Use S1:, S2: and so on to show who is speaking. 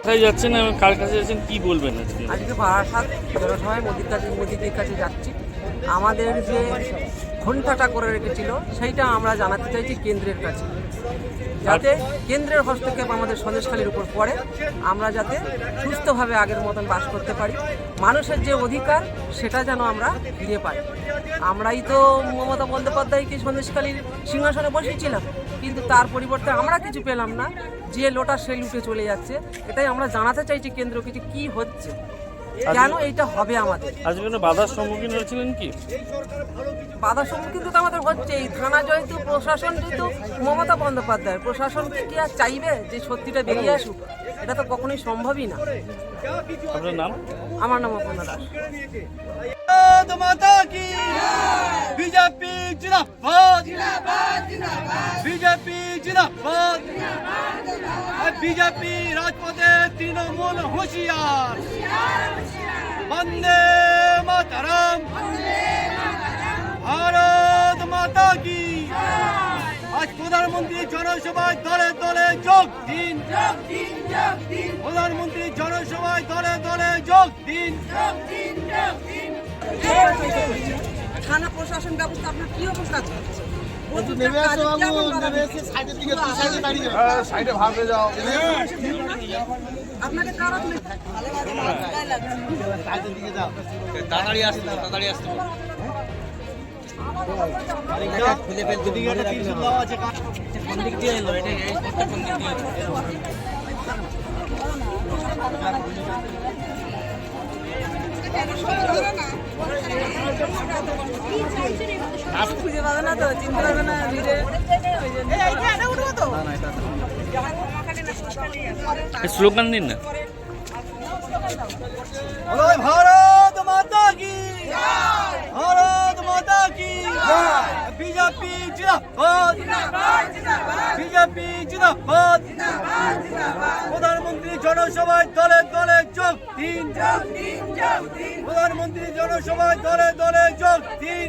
S1: কোথায় যাচ্ছেন এবং কার কাছে যাচ্ছেন কি বলবেন আজকে?
S2: আজকে বারাসাত জনসভায় মোদির কাছে মোদিজির কাছে যাচ্ছি। আমাদের যে ঘণ্টাটা করে রেখেছিল সেইটা আমরা জানাতে চাইছি কেন্দ্রের কাছে। যাতে কেন্দ্রের হস্তক্ষেপ আমাদের সন্দেশখালীর উপর পড়ে আমরা যাতে সুস্থভাবে আগের মতন বাস করতে পারি। মানুষের যে অধিকার সেটা যেন আমরা ফিরে পাই। আমরাই তো মমতা বন্দ্যোপাধ্যায়কে সন্দেশখালীর সিংহাসনে বসেছিলাম কিন্তু তার পরিবর্তে আমরা কিছু পেলাম না। যে লোটা সে লুটে চলে যাচ্ছে এটাই আমরা জানাতে চাইছি কেন্দ্র কিছু কি হচ্ছে। কেন এইটা হবে আমাদের?
S1: আজকে বাধার সম্মুখীন হয়েছিলেন কি?
S2: বাধার সম্মুখীন তো আমাদের হচ্ছে এই থানা যেহেতু প্রশাসন যেহেতু মমতা বন্দ্যোপাধ্যায় প্রশাসনকে কি আর চাইবে যে সত্যিটা বেরিয়ে আসুক? এটা তো কখনোই সম্ভবই না।
S1: আপনার নাম?
S2: আমার নাম অপর্ণা দাস।
S3: মাতা কি? বিজেপি জিন্দাবাদ। জিন্দাবাদ। বিজেপি রাজপথে তৃণমূল হুঁশিয়ার। বন্দে মাতারাম। ভারত মাতা কি? আজ প্রধানমন্ত্রী জনসভায় দলে দলে যোগ দিন। প্রধানমন্ত্রী জনসভায় দলে দলে যোগ দিন।
S2: থানা প্রশাসন ব্যবস্থা, আপনার কি অবস্থা? চলছে আপনাকে কারা তুলে
S3: তাড়াতাড়ি আসতে তাড়াতাড়ি আসতে
S2: খুঁজে
S1: স্লোগান দিন না।
S3: ভারত মাতা ভারত মাতা কি? বিজেপি বিজেপি প্রধানমন্ত্রী জনসভায় দলে দলে যোগ তিন প্রধানমন্ত্রী জনসভায় দলে দলে যোগ তিন